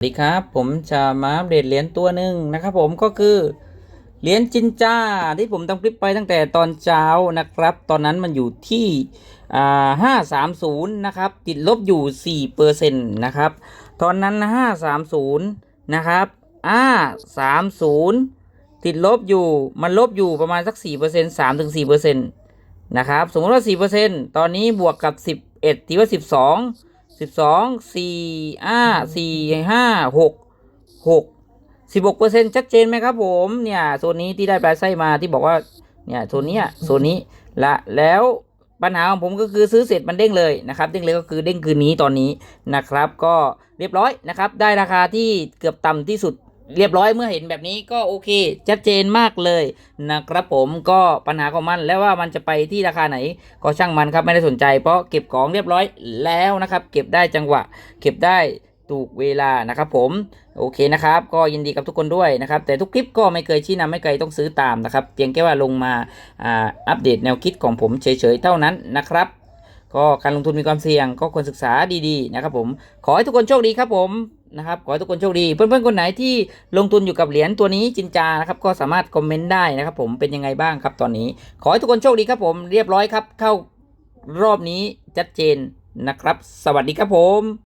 สวัสดีครับ ผมจะมาอัปเดตเหรียญตัวหนึ่งนะครับผมก็คือเหรียญจินจ้าที่ผมทำคลิปไปตั้งแต่ตอนเช้านะครับ ตอนนั้นมันอยู่ที่อ่าห้าสามศูนย์นะครับติดลบอยู่สี่เปอร์เซ็นต์นะครับตอนนั้นห้าสามศูนย์นะครับอ่าสามศูนย์ติดลบอยู่มันลบอยู่ประมาณสักสี่เปอร์เซ็นต์สามถึงสี่เปอร์เซ็นต์นะครับสมมติว่าสี่เปอร์เซ็นต์ตอนนี้บวกกับสิบเอ็ดถือว่าสิบสอง สิบสองสี่ห้าสี่ห้าหกหกสิบหกเปอร์เซ็นชัดเจนไหมครับผมเนี่ยโซนนี้ที่ได้ปลายไส้มาที่บอกว่าเนี่ยโซนนี้โซนนี้ละแล้วปัญหาของผมก็คือซื้อเสร็จมันเด้งเลยนะครับเด้งเลยก็คือเด้งคืนนี้ตอนนี้นะครับ ก็เรียบร้อยนะครับ ได้ราคาที่เกือบต่ำที่สุด เรียบร้อยเมื่อเห็นแบบนี้ก็โอเคชัดเจนมากเลยนะครับผมก็ปัญหาของมันแล้วว่ามันจะไปที่ราคาไหน ก็ช่างมันครับไม่ได้สนใจ เพราะเก็บของเรียบร้อยแล้วนะครับ เก็บได้จังหวะ เก็บได้ถูกเวลานะครับผมโอเคนะครับก็ยินดีกับทุกคนด้วยนะครับ แต่ทุกคลิปก็ไม่เคยชี้นำไม่เคยต้องซื้อตามนะครับ เพียงแค่ว่าลงมาอ่าอัปเดตแนวคิดของผมเฉยๆเท่านั้นนะครับ ก็การลงทุนมีความเสี่ยงก็ควรศึกษาดีๆนะครับผมขอให้ทุกคนโชคดีครับผมนะครับขอให้ทุกคนโชคดี เพื่อนๆคนไหนที่ลงทุนอยู่กับเหรียญตัวนี้จินจานะครับก็สามารถคอมเมนต์ได้นะครับผมเป็นยังไงบ้างครับตอนนี้ ขอให้ทุกคนโชคดีครับผมเรียบร้อยครับ เข้ารอบนี้ชัดเจนนะครับ สวัสดีครับผม